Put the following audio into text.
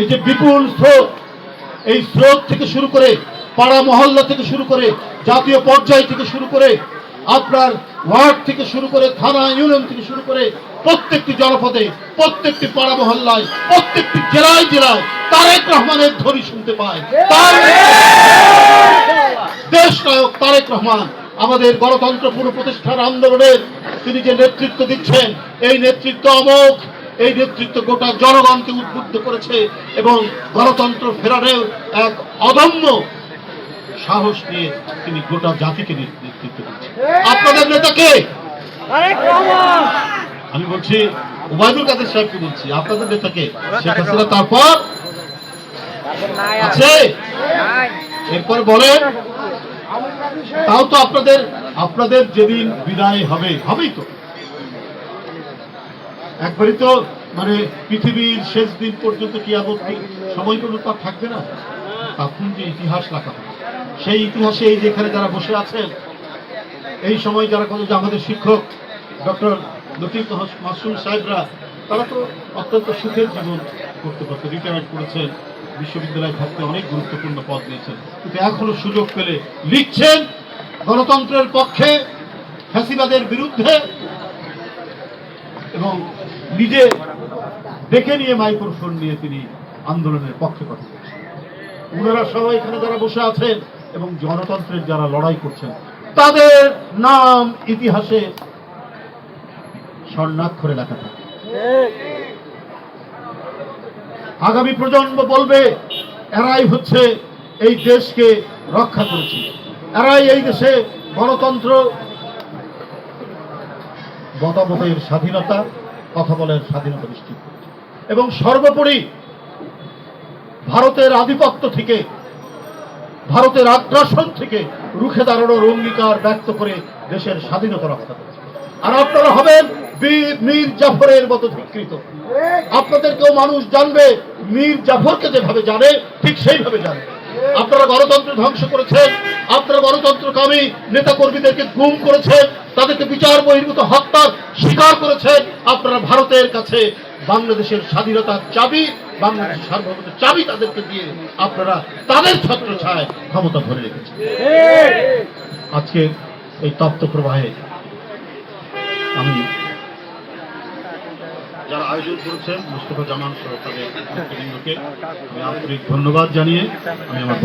এই যে বিপুল স্রোত, এই স্রোত থেকে শুরু করে পাড়া মহল্লা থেকে শুরু করে জাতীয় পর্যায় থেকে শুরু করে আপনার ওয়ার্ড থেকে শুরু করে থানা ইউনিয়ন থেকে শুরু করে প্রত্যেকটি জনপদে, প্রত্যেকটি পাড়া মহল্লায়, প্রত্যেকটি জেলায় জেলায় তারেক রহমানের ধ্বনি শুনতে পায়। দেশ নায়ক তারেক রহমান, আমাদের গণতন্ত্র পুনঃপ্রতিষ্ঠার আন্দোলনের তিনি যে নেতৃত্ব দিচ্ছেন, এই নেতৃত্ব অমোঘ। এই নেতৃত্ব গোটা জনগণকে উদ্বুদ্ধ করেছে এবং গণতন্ত্র ফেরানোর এক অদম্য সাহস নিয়ে তিনি গোটা জাতিকে নেতৃত্ব দিচ্ছেন আপনাদের নেতাকে আমি বলছি ওবায়দুল কাদের সাহেবকে বলছি। আপনাদের নেতাকে শেখ হাসিনা। তারপর? আছে? এরপর বলেন, তাও তো আপনাদের আপনাদের যেদিন বিদায় হবে, হবেই তো। একবারই তো মানে পৃথিবীর শেষ দিন পর্যন্ত কি আপত্তি সময় কোনো তো আর থাকবে না? তখন যে ইতিহাস লেখা হবে সেই ইতিহাসে এই যেখানে যারা বসে আছেন, এই সময় যারা যে আমাদের শিক্ষক, ডক্টর লতিফ মাসুম সাহেবরা, তারা তো অত্যন্ত সুখের জীবন করতে করতে রিটায়ার্ড করেছেন, বিশ্ববিদ্যালয় থাকতে অনেক গুরুত্বপূর্ণ পদ নিয়েছেন। কিন্তু এখনও সুযোগ পেলে লিখছেন গণতন্ত্রের পক্ষে, ফ্যাসিবাদের বিরুদ্ধে এবং নিজে ডেকে নিয়ে মাইক্রোফোন নিয়ে তিনি আন্দোলনের পক্ষে কথা বলছেন। ওনারা সবাই এখানে যারা বসে আছেন এবং গণতন্ত্রের যারা লড়াই করছেন, তাদের নাম ইতিহাসে স্বর্ণাক্ষরে লেখা থাকে। আগামী প্রজন্ম বলবে, এরাই হচ্ছে এই দেশকে রক্ষা করেছে। এরাই এই দেশে গণতন্ত্র মতামতের স্বাধীনতা, কথা বলার স্বাধীনতা নিশ্চিত করেছে। এবং সর্বোপরি ভারতের আধিপত্য থেকে, ভারতের আগ্রাসন থেকে রুখে দাঁড়ানোর অঙ্গীকার ব্যক্ত করে দেশের স্বাধীনতা রক্ষা করেছে। আর আপনারা হবেন বীর মীর জাফরের মতো ধিকৃত আপনাদেরকেও মানুষ জানবে, মীর জাফরকে যেভাবে জানে, ঠিক সেইভাবে জানে। আপনারা গণতন্ত্র ধ্বংস করেছেন আপনারা গণতন্ত্রকামী নেতা কর্মীদেরকে গুম করেছেন তাদেরকে বিচার বহির্ভূত হত্যার স্বীকার করেছেন আপনারা ভারতের কাছে বাংলাদেশের স্বাধীনতার চাবি বাংলাদেশের সার্বভৌমত্বের চাবি তাদেরকে দিয়ে আপনারা তাদের ছত্র ছায় ক্ষমতা ধরে রেখেছেন। আজকে এই তপ্ত প্রবাহে আমি যারা আয়োজন করেছেন মুস্তফা জামান সহ আন্তরিক ধন্যবাদ জানিয়ে আমি আমার।